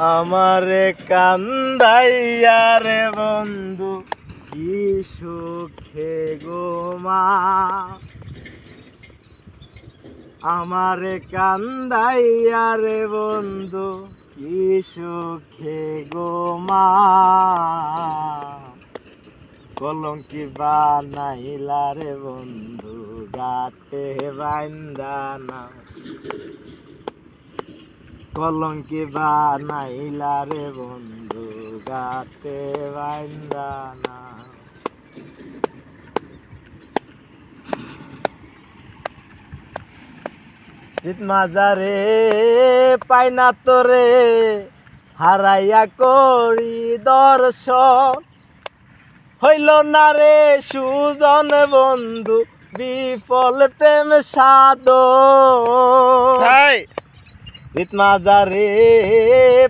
আমারে কান্দাইয়া রে বন্ধু, কি সুখে গো মা। আমারে কান্দাইয়া রে বন্ধু, কি সুখে গো মা। কলঙ্কি বানাইলা রে বন্ধু, গাতে বান্দানা কলঙ্কি বানাইলা রে বন্ধু, গাতে বান্দানা জিত মাজারে পাই না তোরে হারাইয়া করি দর্শন। হইল না রে সুজন বন্ধু, বিফল প্রেম সাদ রিত মাজারে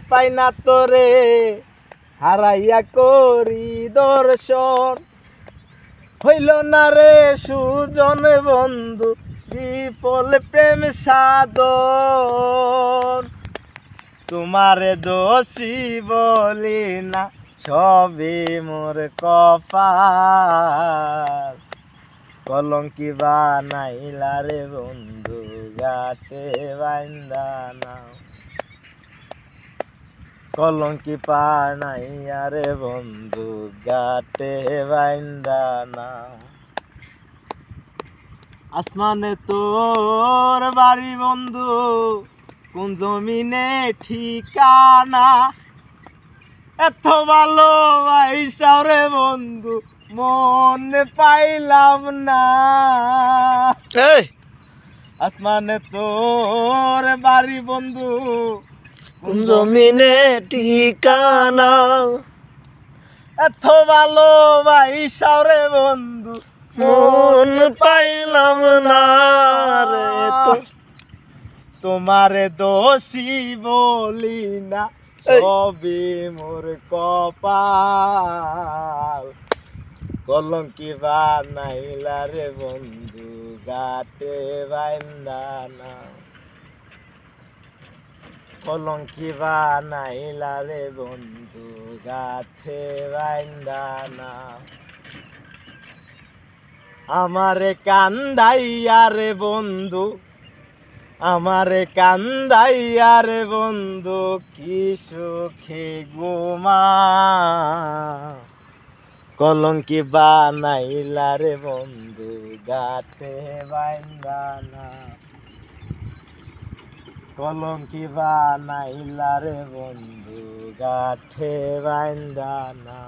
পাই না তোরে হারাইয়া করি দর্শন। হইল না রে সুজন বন্ধু, বিফল প্রেম সাদর তোমারে দোষী বলি না সবে মোর কপাল। কলঙ্কি বানাইলা রে বন্ধু। গাতে বান্দানা কলঙ্কি পানাইয়া রে বন্ধু গাতে বান্দানা আসমানে তোর বাড়ি বন্ধু, কোন জমিনে ঠিকানা? এত ভালো রে বন্ধু, মন পাইলাম না। আসমানে তোর বাড়ি বন্ধু। কোন জমিনে ঠিকানা? এত ভালো রে বন্ধু। মন পাইলাম না রে তো। তোমারে দোষী বলি না। সবই মোর কপাল। কলঙ্কি বানাইলা রে বন্ধু। গাতে বান্দানা কলঙ্কি বানাইলা রে বন্ধু গাতে বান্দানা আমারে কান্দাইয়া রে বন্ধু, আমারে কান্দাইয়া রে বন্ধু, কি সুখে গোমা কলঙ্কি বানাইলা রে বন্ধু গাতে বাইন্দানা কলঙ্কি বানাইলা রে বন্ধু গাঠে বান্দানা